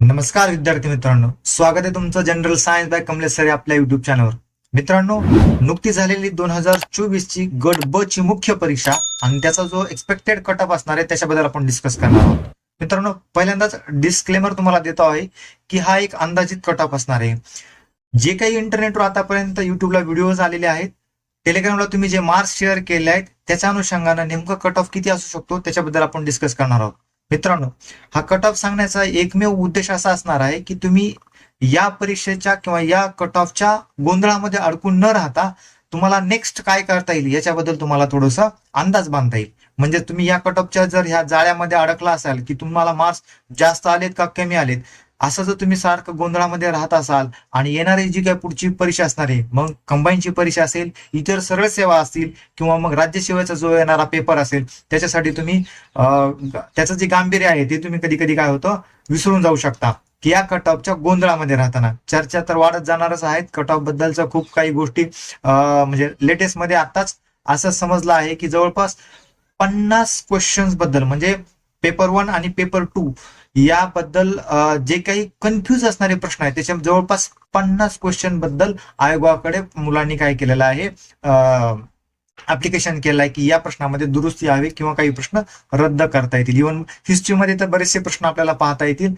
नमस्कार विद्यार्थी मित्रांनो. स्वागत आहे तुमचं general science by Kamlesh sir आपल्या युट्यूब चॅनलवर मित्रांनो नुकतीच झालेली दोन हजार चोवीस ची गट ब ची मुख्य परीक्षा आणि त्याचा जो एक्सपेक्टेड कट ऑफ असणार आहे त्याच्याबद्दल आपण डिस्कस करणार आहोत. मित्रांनो पहिल्यांदाच डिस्क्लेमर तुम्हाला देतो आहे की हा एक अंदाजित कट ऑफ असणार आहे. जे काही इंटरनेटवर आतापर्यंत युट्यूबला व्हिडिओज आलेले आहेत टेलिग्रामला तुम्ही जे मार्क्स शेअर केले आहेत त्याच्या अनुषंगानं नेमकं कट ऑफ किती असू शकतो त्याच्याबद्दल आपण डिस्कस करणार आहोत. मित्रांनो हा कट ऑफ सांगण्याचा एकमेव उद्देश असा असणार आहे की तुम्ही या परीक्षेच्या किंवा या कट ऑफच्या गोंधळामध्ये अडकून न राहता तुम्हाला नेक्स्ट काय करता येईल याच्याबद्दल तुम्हाला थोडंसं अंदाज बांधता येईल. म्हणजे तुम्ही या कट ऑफच्या जर ह्या जाळ्यामध्ये अडकला असाल की तुम्हाला मार्क्स जास्त आलेत का कमी आलेत असं जर तुम्ही सारखं गोंधळामध्ये राहत असाल आणि येणारी जी काही पुढची परीक्षा असणार आहे मग कंबाईनची परीक्षा असेल इतर सरळ सेवा असतील किंवा मग राज्यसेवेचा जो येणारा पेपर असेल त्याच्यासाठी तुम्ही त्याचं जे गांभीर्य आहे ते तुम्ही कधी कधी काय होतं विसरून जाऊ शकता. की या कट ऑफच्या गोंधळामध्ये राहताना. चर्चा तर वाढत जाणारच आहेत. कट ऑफ बद्दलच्या खूप काही गोष्टी म्हणजे लेटेस्टमध्ये आताच असं समजलं आहे की जवळपास पन्नास क्वेश्चन्सबद्दल म्हणजे पेपर वन आणि पेपर टू याबद्दल जे काही कन्फ्युज असणारे प्रश्न आहेत त्याच्या जवळपास पन्नास क्वेश्चनबद्दल आयोगाकडे मुलांनी काय केलेलं आहे ऍप्लिकेशन केलं आहे की या प्रश्नामध्ये दुरुस्ती यावी किंवा काही प्रश्न रद्द करता येतील. इव्हन हिस्ट्रीमध्ये तर बरेचसे प्रश्न आपल्याला पाहता येतील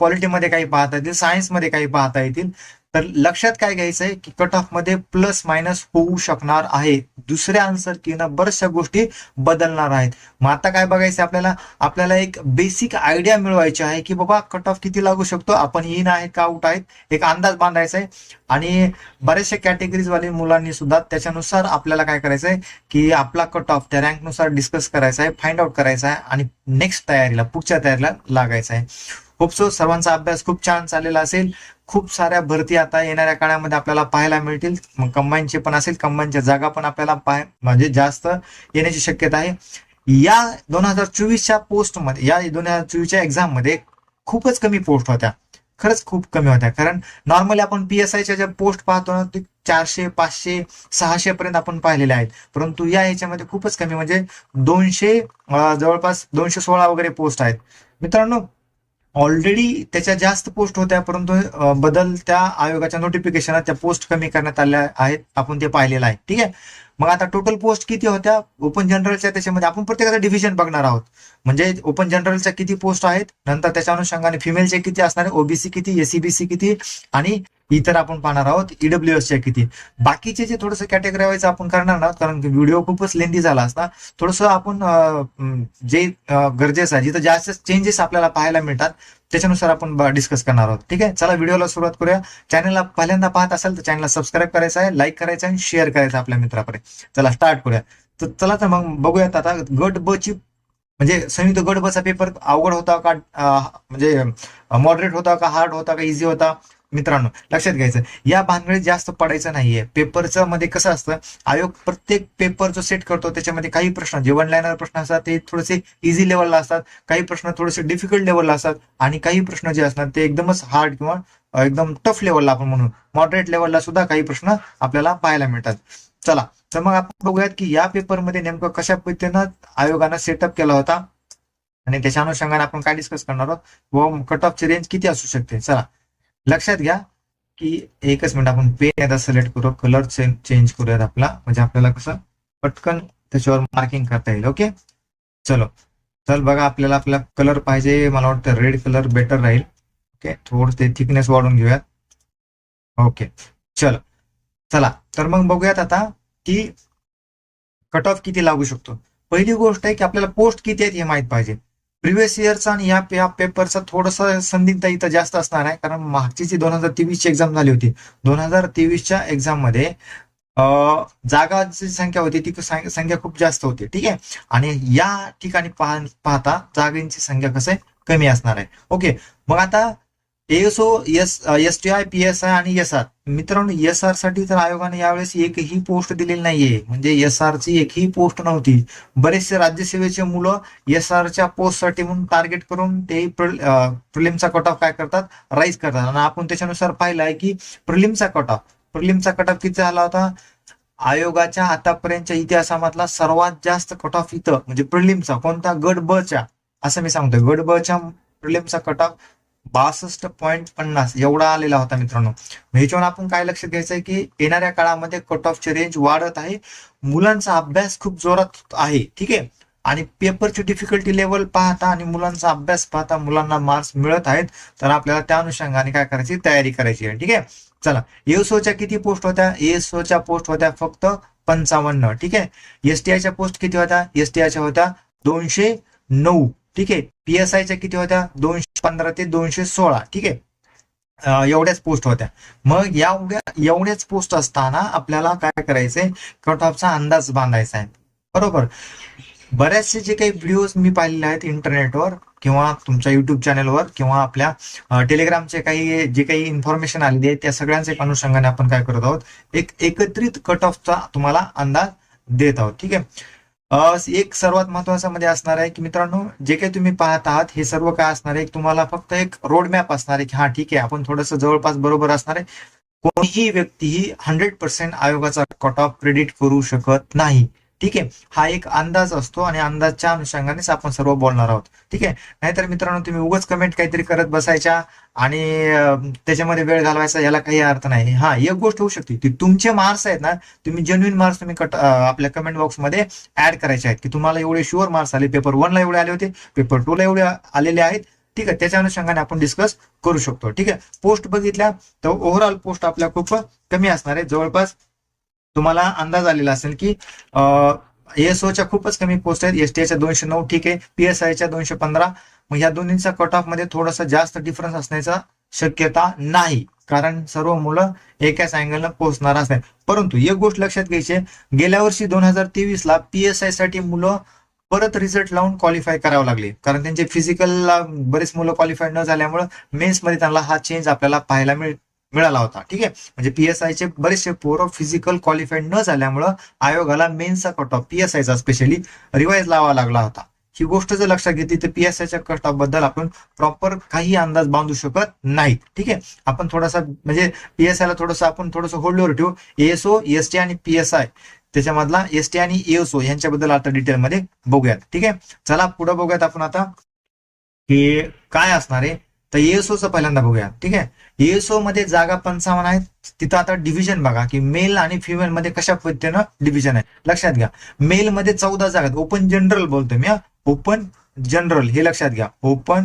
पॉलिटीमध्ये काही पाहता येतील सायन्समध्ये काही पाहता येतील. तर लक्षात काय घ्यायचं आहे की कट ऑफमध्ये प्लस मायनस होऊ शकणार आहे. दुसऱ्या आन्सर किंवा बऱ्याचशा गोष्टी बदलणार आहेत. मग आता काय बघायचं आपल्याला? आपल्याला एक बेसिक आयडिया मिळवायची आहे की बाबा कट ऑफ किती लागू शकतो? आपण इन आहेत का आउट आहेत? एक अंदाज बांधायचा आहे आणि बरेचशा कॅटेगरीज वाले मुलांनी सुद्धा त्याच्यानुसार आपल्याला काय करायचं आहे की आपला कट ऑफ त्या रँकनुसार डिस्कस करायचा आहे फाइंड आउट करायचा आहे आणि नेक्स्ट तयारीला पुढच्या तयारीला लागायचं आहे होप सो सर्वांचा अभ्यास खूप छान चाललेला असेल. खूप साऱ्या भरती आता येणाऱ्या काळामध्ये आपल्याला पाहायला मिळतील. मग कंबाईनचे पण असेल कंबाईनच्या जागा पण आपल्याला पाह म्हणजे जास्त येण्याची शक्यता आहे. या दोन हजार चोवीसच्या पोस्टमध्ये या दोन हजार चोवीसच्या एक्झाममध्ये खूपच कमी पोस्ट होत्या. खरंच खूप कमी होत्या. कारण नॉर्मली आपण पी एस आयच्या ज्या पोस्ट पाहतो ना ते चारशे पाचशे सहाशे पर्यंत आपण पाहिलेले आहेत. परंतु या ह्याच्यामध्ये खूपच कमी म्हणजे दोनशे जवळपास दोनशे सोळा वगैरे पोस्ट आहेत. मित्रांनो ऑलरेडी त्याच्या जास्त पोस्ट होत्या परंतु बदल त्या आयोगाच्या नोटिफिकेशन त्या पोस्ट कमी करण्यात आल्या आहेत आपण ते पाहिलेलं आहे. ठीक आहे? मग आता टोटल पोस्ट किती होत्या? ओपन जनरलच्या त्याच्यामध्ये आपण प्रत्येकाचं डिव्हिजन बघणार आहोत. म्हणजे ओपन जनरलच्या किती पोस्ट आहेत? नंतर त्याच्या अनुषंगाने फिमेलचे किती असणारे ओबीसी किती? एसीबीसी किती? आणि इतर आपण पाहणार आहोत. ईडब्ल्यू च्या किती. बाकीचे जे थोडंसं कॅटेगरी वाईज आपण करणार आहोत कारण व्हिडिओ खूपच लेंदी झाला असता. थोडंसं आपण जे गरजेचं आहे जिथं जास्त चेंजेस आपल्याला पाहायला मिळतात त्याच्यानुसार आपण डिस्कस करणार आहोत. ठीक आहे? चला व्हिडिओला सुरुवात करूया. चॅनलला पहिल्यांदा पाहत असाल तर चॅनलला सबस्क्राईब करायचं आहे लाईक करायचं आहे आणि शेअर करायचं आपल्या मित्रापर्यंत चला स्टार्ट करूया. तर चला तर मग बघूयात आता गट ब ची म्हणजे संयुक्त गट बचा पेपर अवघड होता का म्हणजे मॉडरेट होता का हार्ड होता का इझी होता? मित्रांनो लक्षात घ्यायचं. या भानगडीत जास्त पडायचं नाहीये. पेपरचं मध्ये कसं असतं आयोग प्रत्येक पेपर जो सेट करतो त्याच्यामध्ये काही प्रश्न जे वन लाईनर प्रश्न असतात ते थोडेसे इझी लेवलला असतात काही प्रश्न थोडेसे डिफिकल्ट लेवलला असतात आणि काही प्रश्न जे असतात ते एकदमच हार्ड किंवा एकदम टफ लेवलला आपण म्हणून मॉडरेट लेवलला सुद्धा काही प्रश्न आपल्याला पाहायला मिळतात. चला तर मग आपण बघूयात की या पेपरमध्ये नेमकं कशा पद्धतीनं आयोगानं सेटअप केला होता आणि त्याच्या अनुषंगाने आपण काय डिस्कस करणार आहोत व कट ऑफची रेंज किती असू शकते. चला लक्षात घ्या की एकच मिनिट आपण पेन एकदा सिलेक्ट करू कलर चेंज करूयात आपला. म्हणजे आपल्याला कसं पटकन त्याच्यावर मार्किंग करता येईल ओके चलो. चल बघा आपल्याला आपला कलर पाहिजे मला वाटतं रेड कलर बेटर राहील. ओके थोडं ते थिकनेस वाढून घेऊयात. ओके चलो. चला. तर मग बघूयात आता की कट ऑफ किती लागू शकतो. पहिली गोष्ट आहे की आपल्याला पोस्ट किती आहेत हे माहीत पाहिजे. प्रिव्हियस इयरचा आणि या पे, पेपरचा थोडासा संदिग्ध इथं जास्त असणार आहे. कारण मागची जी दोन हजार तेवीसची एक्झाम झाली होती. दोन हजार तेवीसच्या एक्झाममध्ये जागांची संख्या होती. ती संख्या खूप जास्त होती. ठीक आहे? आणि या ठिकाणी पाह- पाहता जागांची संख्या कसं आहे कमी असणार आहे. ओके? मग आता ASO S S T I P S I आणि एस आर मित्रांनो एस आरसाठी तर आयोगाने यावेळेस एकही पोस्ट दिलेली नाहीये. म्हणजे एस आर ची एकही पोस्ट नव्हती. बरेचसे राज्यसेवेचे मुलं एस आरच्या पोस्टसाठी म्हणून टार्गेट करून ते प्रिलिमचा कट ऑफ काय करतात? राईज करतात. आणि आपण त्याच्यानुसार पाहिलं आहे की प्रिलिमचा कट ऑफ प्रिलिमचा कट ऑफ किती झाला होता? आयोगाच्या आतापर्यंतच्या इतिहासामधला सर्वात जास्त कट ऑफ इथं म्हणजे प्रिलिमचा कोणता? गट बच्या असं मी सांगतोय. गट बच्या प्रिलिमचा कट ऑफ बासष्ट पॉईंट पन्नास एवढा आलेला होता मित्रांनो. मग ह्याच्यावर आपण काय लक्षात घ्यायचं आहे की येणाऱ्या काळामध्ये कट ऑफची रेंज वाढत आहे. मुलांचा अभ्यास खूप जोरात आहे ठीक आहे? आणि पेपरची डिफिकल्टी लेवल पाहता आणि मुलांचा अभ्यास पाहता मुलांना मार्क्स मिळत आहेत तर आपल्याला त्या अनुषंगाने काय करायची? तयारी करायची आहे ठीक आहे? चला एसओच्या किती पोस्ट होत्या? एसओच्या पोस्ट होत्या फक्त पंचावन्न ठीक आहे? एसटीआयच्या पोस्ट किती होत्या? एसटीआयच्या होत्या दोनशे नऊ. ठीक आहे. पीएसआयच्या किती होत्या? दोनशे पंधरा ते दोनशे सोळा. ठीक आहे. एवढ्याच पोस्ट होत्या. मग एवढ्या एवढ्याच पोस्ट असताना आपल्याला काय करायचंय? कट ऑफचा अंदाज बांधायचा आहे. बरोबर? बऱ्याचशे जे काही व्हिडिओज मी पाहिलेले आहेत इंटरनेटवर किंवा तुमच्या युट्यूब चॅनलवर किंवा आपल्या टेलिग्रामचे काही जे काही इन्फॉर्मेशन आलेली आहे त्या सगळ्यांचे एक अनुषंगाने आपण काय करत आहोत? एक एकत्रित कट ऑफचा तुम्हाला अंदाज देत आहोत. ठीक आहे? एक सर्वात महत्त्वाचा मध्ये असणार आहे की मित्रांनो जे काही तुम्ही पाहत आहात हे सर्व काय असणार आहे? तुम्हाला फक्त एक रोड मॅप असणार आहे की हा ठीक आहे आपण थोडंसं जवळपास बरोबर असणार आहे. कोणीही व्यक्तीही हंड्रेड पर्सेंट आयोगाचा कट ऑफ क्रेडिट करू शकत नाही. ठीक आहे? हा एक अंदाज असतो आणि अंदाजच्या अनुषंगानेच आपण सर्व बोलणार आहोत. ठीक आहे? नाहीतर मित्रांनो तुम्ही उगाच कमेंट काहीतरी करत बसायच्या आणि त्याच्यामध्ये वेळ घालवायचा याला काही अर्थ नाही. हा एक गोष्ट होऊ शकते. ती तुमचे मार्क्स आहेत ना तुम्ही जेन्युइन मार्क्स तुम्ही कट आपल्या कमेंट बॉक्समध्ये ऍड करायचे आहेत. की तुम्हाला एवढे शुअर मार्क्स आले. पेपर वनला एवढे आले होते. पेपर टू ला एवढे आलेले आहेत. ठीक आहे? त्याच्या अनुषंगाने आपण डिस्कस करू शकतो. ठीक आहे? पोस्ट बघितल्या तर ओव्हरऑल पोस्ट आपल्या खूप कमी असणार आहे. जवळपास तुम्हाला अंदाज आलेला असेल की एसओच्या खूपच कमी पोस्ट आहेत एसटीआयच्या दोनशे नऊ ठीक आहे पीएसआयच्या दोनशे पंधरा. मग ह्या दोन्हीचा कट ऑफमध्ये थोडासा जास्त डिफरन्स असण्याचा शक्यता नाही. कारण सर्व मुलं एकाच अँगलनं पोहोचणार असतात. परंतु एक गोष्ट लक्षात घ्यायची गेल्या वर्षी दोन हजार तेवीस ला पीएसआयसाठी मुलं परत रिझल्ट लावून क्वालिफाय करावं लागले. कारण त्यांचे फिजिकलला बरेच मुलं क्वालिफाय न झाल्यामुळं मेन्समध्ये त्यांना हा चेंज आपल्याला पाहायला मिळ मिळाला होता. ठीक आहे? म्हणजे पीएसआय चे बरेचसे पोरं फिजिकल क्वालिफाईड न झाल्यामुळं आयोगाला मेनचा कट ऑफ पीएसआयचा स्पेशली रिवाईज लावा लागला होता. ही गोष्ट जर लक्षात घेतली तर पीएसआयच्या कट ऑफबद्दल आपण प्रॉपर काही अंदाज बांधू शकत नाहीत. ठीक आहे? आपण थोडासा म्हणजे पीएसआय ला थोडंसं आपण थोडंसं होल्डवर ठेवू. एएसओ एसटी आणि पीएसआय त्याच्यामधला एसटी आणि एएसओ यांच्याबद्दल आता डिटेलमध्ये बघूयात. ठीक आहे? चला पुढे बघूयात आपण आता. की काय असणार आहे? तर एएसओचं पहिल्यांदा बघूया. ठीक आहे? एएसओ मध्ये जागा पंचावन्न आहेत. तिथं आता डिव्हिजन बघा की मेल आणि फिमेल मध्ये कशा पद्धतीनं डिव्हिजन आहे. लक्षात घ्या. मेल मध्ये चौदा जागा आहेत. ओपन जनरल बोलतो मी ओपन जनरल हे लक्षात घ्या. ओपन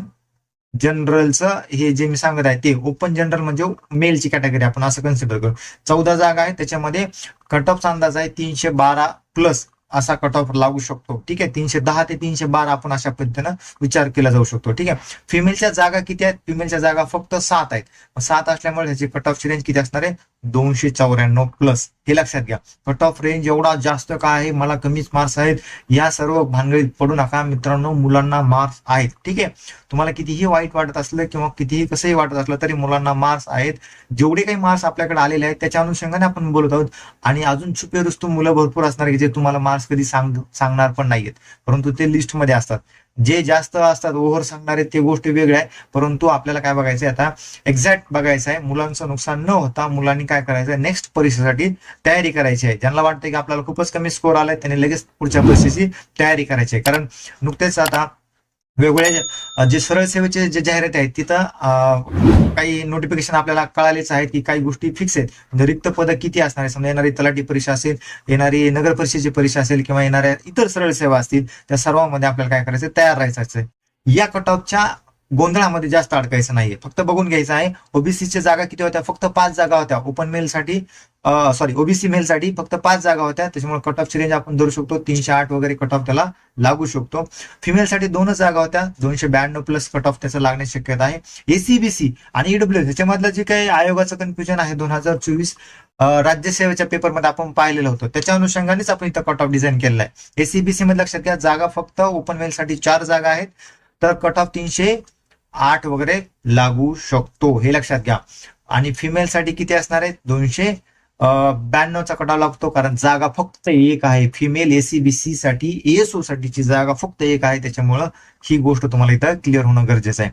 जनरलचं हे जे मी सांगत आहे ते ओपन जनरल म्हणजे मेलची कॅटेगरी आपण असं कन्सिडर करू. चौदा जागा आहे. त्याच्यामध्ये कट ऑफचा अंदाज आहे तीनशे बारा प्लस असा कट ऑफ लागू शकतो. ठीक आहे? तीनशे दहा ते तीनशे बारा आपण अशा पद्धतीनं विचार केला जाऊ शकतो. ठीक आहे? फिमेलच्या जागा किती आहेत? फिमेलच्या जागा फक्त सात आहेत. सात असल्यामुळे ह्याची कट ऑफची रेंज किती असणार आहे? दोनशे चौऱ्याण्णव प्लस हे लक्षात घ्या. कट ऑफ रेंज एवढा जास्त का आहे? मला कमीच मार्क्स आहेत. या सर्व भानगडीत पडू नका मित्रांनो. मुलांना मार्क्स आहेत. ठीक आहे? तुम्हाला कितीही वाईट वाटत असलं किंवा कितीही कसंही वाटत असलं तरी मुलांना मार्क्स आहेत. जेवढे काही मार्क्स आपल्याकडे आलेले आहेत त्याच्या अनुषंगाने आपण बोलत आहोत. आणि अजून छुपे रुस्तू मुलं भरपूर असणार की जे तुम्हाला मार्क्स कधी सांग सांगणार पण नाहीयेत. परंतु ते लिस्टमध्ये असतात. जे जास्त असतात ओव्हर सांगणारे ते गोष्टी वेगळ्या आहे परंतु आपल्याला काय बघायचं आहे आता? एक्झॅक्ट बघायचं आहे मुलांचं नुकसान न होता मुलांनी काय करायचं आहे? नेक्स्ट परीक्षेसाठी तयारी करायची आहे. ज्यांना वाटतं की आपल्याला खूपच कमी स्कोर आलाय त्यांनी लगेच पुढच्या परीक्षेची तयारी करायची आहे. कारण नुकतेच आता वेगवेगळ्या जे सरळ सेवेचे जे जाहिराती आहेत तिथं काही नोटिफिकेशन आपल्याला कळालेच आहेत की काही गोष्टी फिक्स आहेत. म्हणजे रिक्त पद किती असणार आहे समजा येणारी तलाठी परीक्षा असेल येणारी नगर परिषदेची परीक्षा असेल किंवा येणाऱ्या इतर सरळ सेवा असतील त्या सर्वांमध्ये आपल्याला काय करायचं तयार राहायचं आहे. या कट ऑफच्या गोंधळामध्ये जास्त अडकायचं नाहीये. फक्त बघून घ्यायचं आहे ओबीसीच्या जागा किती होत्या? फक्त पाच जागा होत्या. ओपन मेलसाठी सॉरी ओबीसी मेलसाठी फक्त पाच जागा होत्या. त्याच्यामुळे कट ऑफची रेंज आपण धरू शकतो. तीनशे आठ वगैरे कट ऑफ त्याला लागू शकतो. फिमेलसाठी दोनच जागा होत्या. दोनशे ब्याण्णव प्लस कट ऑफ त्याचं लागण्याची शक्यता आहे. एसीबीसी आणि ईडब्ल्यू ह्याच्यामधलं जे काही आयोगाचं कन्फ्युजन आहे दोन हजार चोवीस राज्यसेवेच्या पेपरमध्ये आपण पाहिलेलं होतं. त्याच्या अनुषंगानेच आपण इथं कट ऑफ डिझाईन केलेला आहे. एसीबीसी मध्ये लक्षात घ्या जागा फक्त ओपन मेलसाठी चार जागा आहेत. तर कट ऑफ तीनशे आठ वगैरे लागू शकतो हे लक्षात घ्या. आणि फिमेलसाठी किती असणार आहे दोनशे ब्याण्णवचा कटाव लागतो कारण जागा फक्त एक आहे. फिमेल एसीबीसी साठी एएसओ साठीची जागा फक्त एक आहे. त्याच्यामुळं ही गोष्ट तुम्हाला इथं क्लिअर होणं गरजेचं आहे.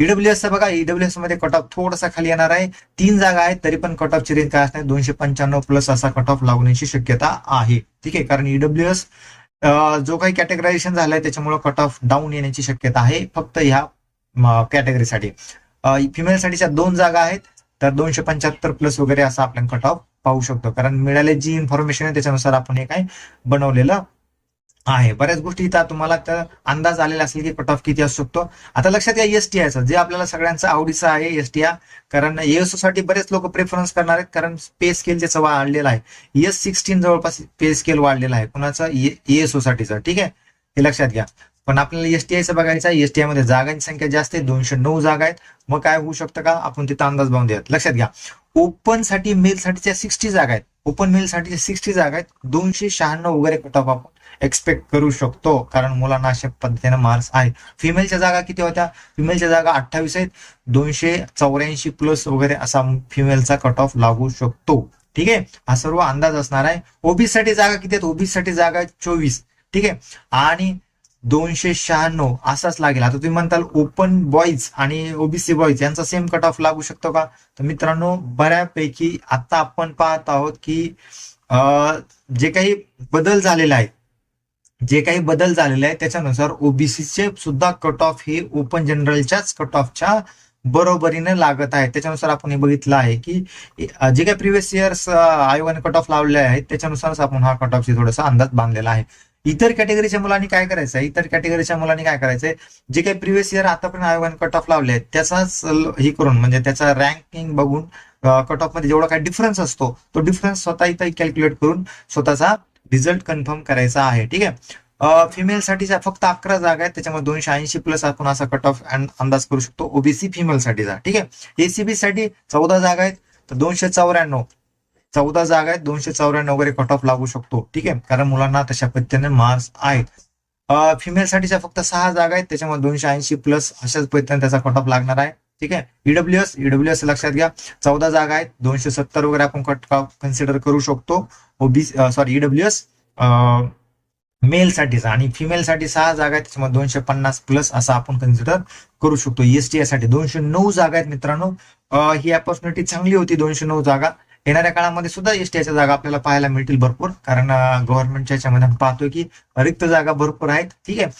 ईडब्ल्यूएस बघा ईडब्ल्यूएसमध्ये कट ऑफ थोडासा खाली येणार आहे. तीन जागा आहेत तरी पण कट ऑफची रेंज काय असणार? दोनशे पंच्याण्णव प्लस असा कट ऑफ लागण्याची शक्यता आहे. ठीक आहे? कारण ईडब्ल्यूएस जो काही कॅटेगरायझेशन झालंय त्याच्यामुळे कट ऑफ डाऊन येण्याची शक्यता आहे. फक्त ह्या कॅटेगरीसाठी फिमेलसाठीच्या दोन जागा आहेत तर दोनशे पंच्याहत्तर प्लस वगैरे असं आपण कट ऑफ पाहू शकतो. कारण मिळाले जी इन्फॉर्मेशन आहे त्याच्यानुसार आपण हे काय बनवलेलं आहे. बऱ्याच गोष्टी इथं तुम्हाला त्या अंदाज आलेला असेल की कट ऑफ किती असू शकतो. आता लक्षात घ्या एस टी आयचं जे आपल्याला सगळ्यांचं आवडीचं आहे एस टी आय कारण एएसओ साठी बरेच लोक प्रेफरन्स करणार आहेत कारण पे स्केल त्याचा वाढलेलं आहे. एस सिक्स्टीन जवळपास पे स्केल वाढलेला आहे. कुणाचं? एएसओ साठीचं. ठीक आहे? हे लक्षात घ्या. पण आपल्याला एसटीआयचं बघायचं आहे. एसटीआयमध्ये जागांची संख्या जास्त आहे. दोनशे नऊ जागा आहेत. मग काय होऊ शकतं का? आपण तिथं अंदाज बांधूयात लक्षात घ्या. ओपनसाठी मेल साठीच्या सिक्स्टी जागा आहेत. ओपन मेल साठीच्या सिक्स्टी जागा आहेत. दोनशे शहाण्णव वगैरे कट ऑफ आपण एक्सपेक्ट करू शकतो. कारण मुलांना अशा पद्धतीने मार्क्स आहेत फिमेलच्या जागा किती होत्या? फिमेलच्या जागा अठ्ठावीस आहेत. दोनशे चौऱ्याऐंशी प्लस वगैरे असा फिमेलचा कट ऑफ लागू शकतो. ठीक आहे? हा सर्व अंदाज असणार आहे. ओबीसी साठी जागा किती आहेत? ओबीसी साठी जागा आहेत चोवीस. ठीक आहे? आणि दोनशे शहाण्णव असाच लागेल. आता तुम्ही म्हणताल ओपन बॉईज आणि ओबीसी बॉईज यांचा सेम कट ऑफ लागू शकतो का? तर मित्रांनो बऱ्यापैकी आता आपण पाहत आहोत की जे काही बदल झालेले आहेत जे काही बदल झालेले आहेत त्याच्यानुसार ओबीसीचे सुद्धा कट ऑफ हे ओपन जनरलच्याच कट ऑफच्या बरोबरीने लागत आहे. त्याच्यानुसार आपण हे बघितलं आहे की जे काही प्रिव्हियस इयर्स आयोगाने कट ऑफ लावले आहेत त्याच्यानुसारच आपण हा कट ऑफची थोडासा अंदाज बांधलेला आहे. इतर कॅटेगरीच्या मुलांनी काय करायचं? आहे इतर कॅटेगरीच्या मुलांनी काय करायचंय जे काही प्रिव्हियस इयर आतापर्यंत आयोगाने कट ऑफ लावले आहेत त्याचाच हे करून म्हणजे त्याचा रँकिंग बघून कट ऑफमध्ये जेवढा काही डिफरन्स असतो तो डिफरन्स स्वतः इथं कॅल्क्युलेट करून स्वतःचा रिझल्ट कन्फर्म करायचा आहे. ठीक आहे? फिमेलसाठीच्या फक्त अकरा जागा आहेत त्याच्यामध्ये दोनशे ऐंशी प्लस आपण असा कट ऑफ अंदाज करू शकतो. ओबीसी फिमेलसाठीचा ठीक आहे? एसीबी साठी चौदा जागा आहेत तर दोनशे चौऱ्याण्णव. चौदा जागा आहेत दोनशे चौऱ्याण्णव वगैरे कट ऑफ लागू शकतो. ठीक आहे? कारण मुलांना तशा पद्धतीने मार्क्स आहेत. फिमेल साठीच्या फक्त सहा जागा आहेत त्याच्यामध्ये दोनशे ऐंशी प्लस अशाच पद्धतीने त्याचा कट ऑफ लागणार आहे. ठीक आहे? ईडब्ल्यूएस ईडब्ल्यूएस लक्षात घ्या. चौदा जागा आहेत दोनशे सत्तर वगैरे आपण कट ऑफ कन्सिडर करू शकतो. ओबीसी सॉरी ईडब्ल्यूएस मेल साठीचा आणि फिमेल साठी सहा जागा आहेत त्याच्यामध्ये दोनशे पन्नास प्लस असं आपण कन्सिडर करू शकतो. एसटी साठी दोनशे नऊ जागा आहेत मित्रांनो. ही अपॉर्च्युनिटी चांगली होती दोनशे नऊ जागा. येणाऱ्या काळामध्ये सुद्धा एसटीआयच्या जागा आपल्याला पाहायला मिळतील भरपूर. कारण गव्हर्नमेंटच्या याच्यामध्ये आपण पाहतोय की रिक्त जागा भरपूर आहेत. ठीक आहे.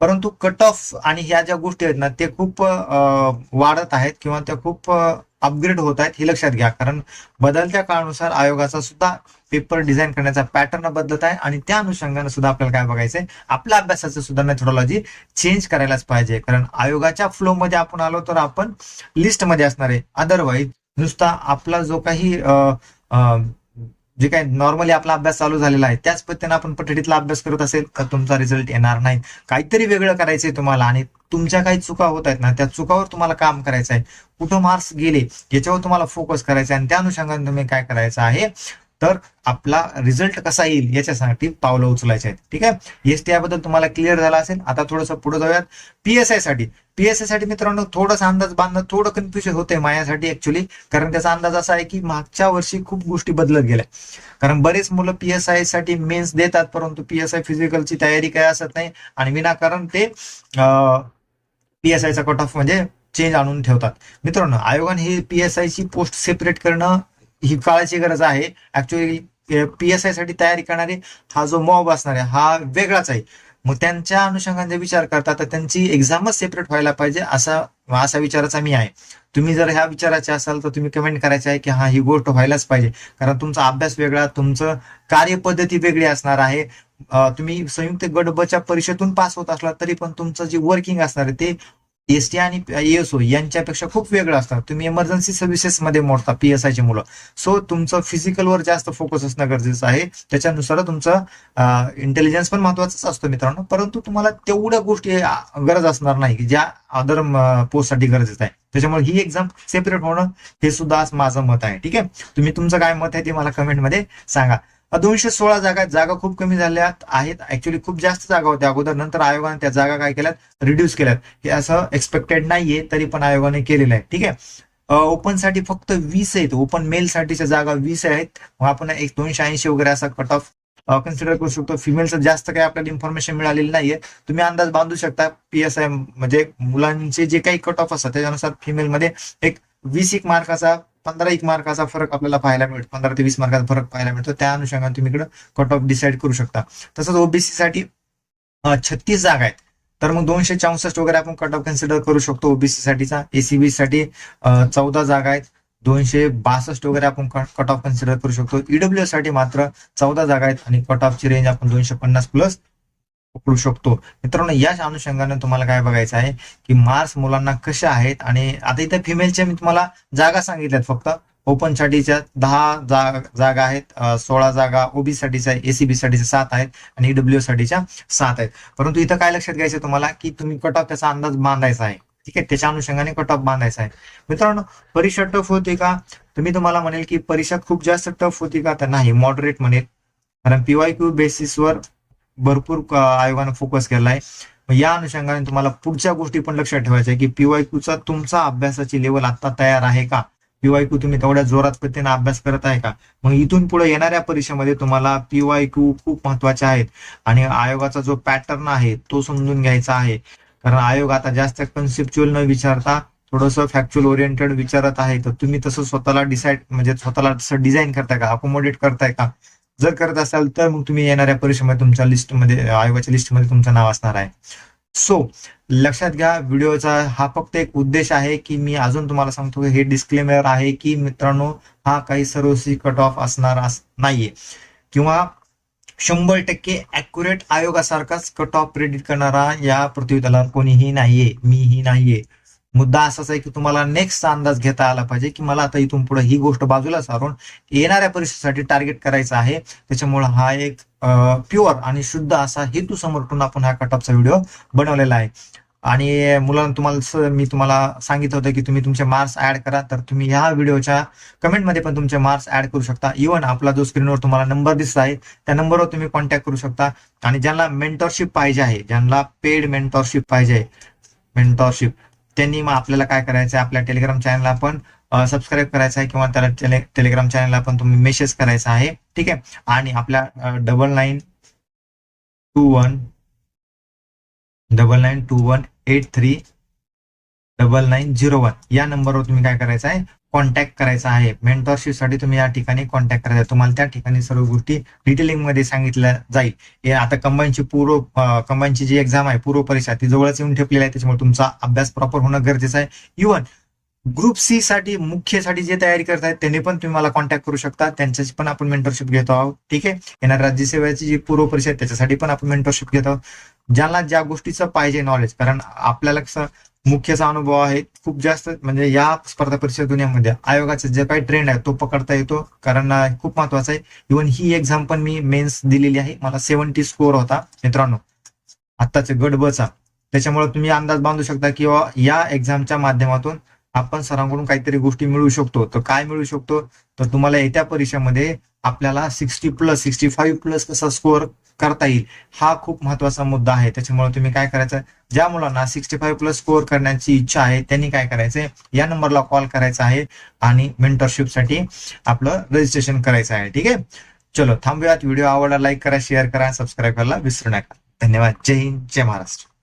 परंतु कट ऑफ आणि ह्या ज्या गोष्टी आहेत ना ते खूप वाढत आहेत किंवा त्या खूप अपग्रेड होत आहेत हे लक्षात घ्या. कारण बदलत्या काळानुसार आयोगाचा सुद्धा पेपर डिझाईन करण्याचा पॅटर्न बदलत आहे आणि त्या अनुषंगाने सुद्धा आपल्याला काय बघायचंय आपल्या अभ्यासाचं सुद्धा मेथडॉलॉजी चेंज करायलाच पाहिजे. कारण आयोगाच्या फ्लो मध्ये आपण आलो तर आपण लिस्टमध्ये असणार आहे. अदरवाईज नुसता आपला जो काही जे काही नॉर्मली आपला अभ्यास चालू झालेला आहे त्याच पद्धतीने आपण पठडीतला अभ्यास करत असेल तर तुमचा रिझल्ट येणार नाही? काहीतरी वेगळं करायचंय तुम्हाला आणि तुमच्या काही चुका होत आहेत ना त्या चुकावर तुम्हाला काम करायचं आहे कुठं मार्क्स गेले याच्यावर तुम्हाला फोकस करायचा आहे आणि त्या अनुषंगाने तुम्ही काय करायचं आहे? तर आपला रिझल्ट कसा येईल याच्यासाठी पावलं उचलायचे आहेत. ठीक आहे? एस टी बद्दल तुम्हाला क्लिअर झाला असेल. आता थोडंसं पुढे जाऊयात. पीएसआयसाठी. पीएसआयसाठी मित्रांनो थोडासा अंदाज बांधणं थोडं कन्फ्युजन होतंय माझ्यासाठी ऍक्च्युली कारण त्याचा अंदाज असा आहे की मागच्या वर्षी खूप गोष्टी बदलत गेल्या. कारण बरेच मुलं पीएसआयसाठी मेन्स देतात परंतु पीएसआय फिजिकलची तयारी काय असत नाही. आणि विनाकारण ते पीएसआयचा कट ऑफ म्हणजे चेंज आणून ठेवतात. मित्रांनो आयोगाने ही पीएसआय ची पोस्ट सेपरेट करणं ही काळाची गरज आहे. ऍक्च्युअली पीएसआयसाठी तयारी करणारे हा जो मॉब असणार आहे हा वेगळाच आहे. मग त्यांच्या अनुषंगाने विचार करता तर त्यांची एक्झामच सेपरेट व्हायला पाहिजे असा असा विचाराचा मी आहे. तुम्ही जर ह्या विचाराचे असाल तर तुम्ही कमेंट करायचे आहे की हा ही गोष्ट व्हायलाच पाहिजे. कारण तुमचा अभ्यास वेगळा तुमचं कार्यपद्धती वेगळी असणार आहे. तुम्ही संयुक्त गट बच्या परीक्षेतून पास होत असला तरी पण तुमचं जे वर्किंग असणार आहे ते एस टी आणि एएसओ यांच्यापेक्षा खूप वेगळं असतात तुम्ही इमर्जन्सी सर्व्हिसेस मध्ये मोडता पीएसआयचे मुलं. सो तुमचं फिजिकलवर जास्त फोकस असणं गरजेचं आहे. त्याच्यानुसार तुमचं इंटेलिजन्स पण महत्वाचाच असतो मित्रांनो. परंतु तुम्हाला तेवढ्या गोष्टी गरज असणार नाही की ज्या अदर पोस्टसाठी गरजेचं आहे. त्याच्यामुळे ही एक्झाम सेपरेट होणं हे सुद्धा माझं मत आहे. ठीक आहे? तुम्ही तुमचं काय मत आहे ते मला कमेंटमध्ये सांगा. दोनशे सोळा जागा जागा खूप कमी झाल्या आहेत. ऍक्च्युली खूप जास्त जागा होत्या. अगोदर नंतर आयोगाने त्या जागा काय केल्यात? रिड्यूस केल्यात. हे असं एक्सपेक्टेड नाहीये तरी पण आयोगाने केलेलं आहे. ठीक आहे? ओपनसाठी फक्त वीस आहेत. ओपन मेल साठीच्या जागा वीस आहेत. मग आपण एक दोनशे ऐंशी वगैरे असा कट ऑफ कन्सिडर करू शकतो. फिमेलचं जास्त काही आपल्याला इन्फॉर्मेशन मिळालेली नाहीये. तुम्ही अंदाज बांधू शकता. पीएसआय म्हणजे मुलांचे जे काही कट ऑफ असतात त्याच्यानुसार फिमेल मध्ये एक वीस एक मार्काचा पंधरा एक मार्काचा फरक आपल्याला पाहायला मिळतो पंधरा ते वीस मार्काचा फरक पाहायला मिळतो. त्या अनुषंगाने तुम्ही इकडे कट ऑफ डिसाईड करू शकता. तसंच ओबीसी साठी छत्तीस जागा आहेत. तर मग दोनशे चौसष्ट वगैरे आपण कट ऑफ कन्सिडर करू शकतो ओबीसी साठीचा. एसीबी साठी चौदा जागा आहेत. दोनशे बासष्ट वगैरे आपण कट ऑफ कन्सिडर करू शकतो. ईडब्ल्यू साठी मात्र चौदा जागा आहेत आणि कट ऑफची रेंज आपण दोनशे पन्नास प्लस पकडू शकतो. मित्रांनो याच अनुषंगाने तुम्हाला काय बघायचं आहे की मार्क्स मुलांना कशा आहेत आणि आता इथे फिमेलच्या मी तुम्हाला जागा सांगितल्यात फक्त. ओपन साठीच्या दहा जा- जागा आहेत सोळा जागा ओबी साठीच्या एसीबी साठीच्या सात आहेत आणि ईडब्ल्यू साठीच्या सात आहेत. परंतु इथं काय लक्षात घ्यायचं तुम्हाला की तुम्ही कट ऑफ त्याचा अंदाज बांधायचा आहे. ठीक आहे? त्याच्या अनुषंगाने कट ऑफ बांधायचा आहे. मित्रांनो परीक्षा टफ होती का? तुम्ही तुम्हाला म्हणेल की परीक्षा खूप जास्त टफ होती का? तर नाही मॉडरेट म्हणेल. कारण पीवाय क्यू बेसिसवर भरपूर आयोगानं फोकस केलाय. आहे या अनुषंगाने तुम्हाला पुढच्या गोष्टी पण लक्षात ठेवायच्या आहे की पीवाय चा तुमचा अभ्यासाची लेवल आता तयार आहे का? पीवाय क्यू तुम्ही तेवढ्या जोरात पद्धतीने अभ्यास करत आहे का? मग इथून पुढे येणाऱ्या परीक्षेमध्ये तुम्हाला पीवाय क्यू खूप महत्त्वाचे आहेत. आणि आयोगाचा जो पॅटर्न आहे तो समजून घ्यायचा आहे. कारण आयोग आता जास्त कन्सेप्च्युअल न विचारता थोडंसं फॅक्च्युअल ओरिएंटेड विचारत आहे. तर तुम्ही तसं स्वतःला डिसाईड म्हणजे स्वतःला तसं डिझाईन करताय का? अकोमोडेट करताय का? जर करत असाल तर मग तुम्ही येणाऱ्या परीक्षेमध्ये तुमच्या लिस्टमध्ये आयोगाच्या लिस्टमध्ये तुमचं नाव असणार आहे. सो लक्षात घ्या व्हिडिओचा हा फक्त एक उद्देश आहे की मी अजून तुम्हाला सांगतो की हे डिस्क्लेमर आहे की मित्रांनो हा काही सर्वसी कट ऑफ असणार नाहीये. किंवा शंभर टक्के अॅक्युरेट आयोगासारखाच कट ऑफ प्रेडिट करणारा या पृथ्वीतलावर कोणीही नाहीये मीही नाहीये. मुद्दा असाच आहे की तुम्हाला नेक्स्टचा अंदाज घेता आला पाहिजे की मला आता इथून पुढे ही गोष्ट बाजूला सारून येणाऱ्या परीक्षेसाठी टार्गेट करायचं आहे. त्याच्यामुळे हा एक प्युअर आणि शुद्ध असा हेतू समोर ठेवून आपण हा कटअपचा व्हिडिओ बनवलेला आहे. आणि मुलांना तुम्हाला मी तुम्हाला सांगितलं होतं की तुम्ही तुमचे मार्क्स ऍड करा तर तुम्ही ह्या व्हिडिओच्या कमेंटमध्ये पण तुमचे मार्क्स ऍड करू शकता. इव्हन आपला जो स्क्रीनवर तुम्हाला नंबर दिसत आहे त्या नंबरवर तुम्ही कॉन्टॅक्ट करू शकता. आणि ज्यांना मेंटरशिप पाहिजे आहे ज्यांना पेड मेंटरशिप पाहिजे मेंटरशिप त्यांनी मग आपल्याला काय करायचं आहे आपल्या टेलिग्राम चॅनलला पण सबस्क्राईब करायचं आहे किंवा त्याला टेले टेलिग्राम चॅनलला पण तुम्ही मेसेज करायचा आहे. ठीक आहे? आणि आपल्या double nine two one double nine two one eight three double nine zero one या नंबरवर तुम्ही काय करायचं आहे? कॉन्टॅक्ट करायचा आहे. मेंटॉरशिपसाठी तुम्ही या ठिकाणी कॉन्टॅक्ट करायचा तुम्हाला त्या ठिकाणी सर्व गोष्टी डिटेलिंगमध्ये सांगितल्या जाईल. आता कंबाईनची पूर्व कंबाईनची जी एक्झाम आहे पूर्व परीक्षा ती जवळच येऊन ठेपलेली आहे. त्याच्यामुळे तुमचा अभ्यास प्रॉपर होणं गरजेचं आहे. इव्हन ग्रुप सी साठी मुख्यसाठी जे तयारी करतायत त्यांनी पण तुम्ही मला कॉन्टॅक्ट करू शकता. त्यांच्याशी पण आपण मेंटरशिप घेतो आहोत. ठीक आहे? येणार राज्यसेवेची जी पूर्व परीक्षा आहे त्याच्यासाठी पण आपण मेंटरशिप घेत आहोत. ज्यांना ज्या गोष्टीचं पाहिजे नॉलेज कारण आपल्याला कसं मुख्यचा अनुभव आहे खूप जास्त म्हणजे या स्पर्धा परीक्षा दुनियामध्ये आयोगाचा जे काही ट्रेंड आहे तो पकडता येतो. कारण खूप महत्त्वाचा आहे. इव्हन ही एक्झाम पण मी मेन्स दिलेली आहे. मला सेव्हन्टी स्कोअर होता मित्रांनो. आत्ताचे गडबचा त्याच्यामुळे तुम्ही अंदाज बांधू शकता किंवा या एक्झामच्या माध्यमातून आपण सरांकडून काहीतरी गोष्टी मिळवू शकतो. तर काय मिळू शकतो? तर तुम्हाला येत्या परीक्षेमध्ये आपल्याला sixty plus sixty five plus कसा स्कोअर करता येईल. हा खूप महत्त्वाचा मुद्दा आहे. त्याच्यामुळे तुम्ही काय करायचं? ज्या मुलांना सिक्स्टी फाईव्ह प्लस स्कोअर करण्याची इच्छा आहे त्यांनी काय करायचंय? या नंबरला कॉल करायचा आहे आणि मेंटरशिपसाठी आपलं रजिस्ट्रेशन करायचं आहे. ठीक आहे? चलो थांबूयात. व्हिडिओ आवडला लाईक करा शेअर करा सबस्क्राईब करायला विसरू नका. धन्यवाद. जय हिंद जय महाराष्ट्र.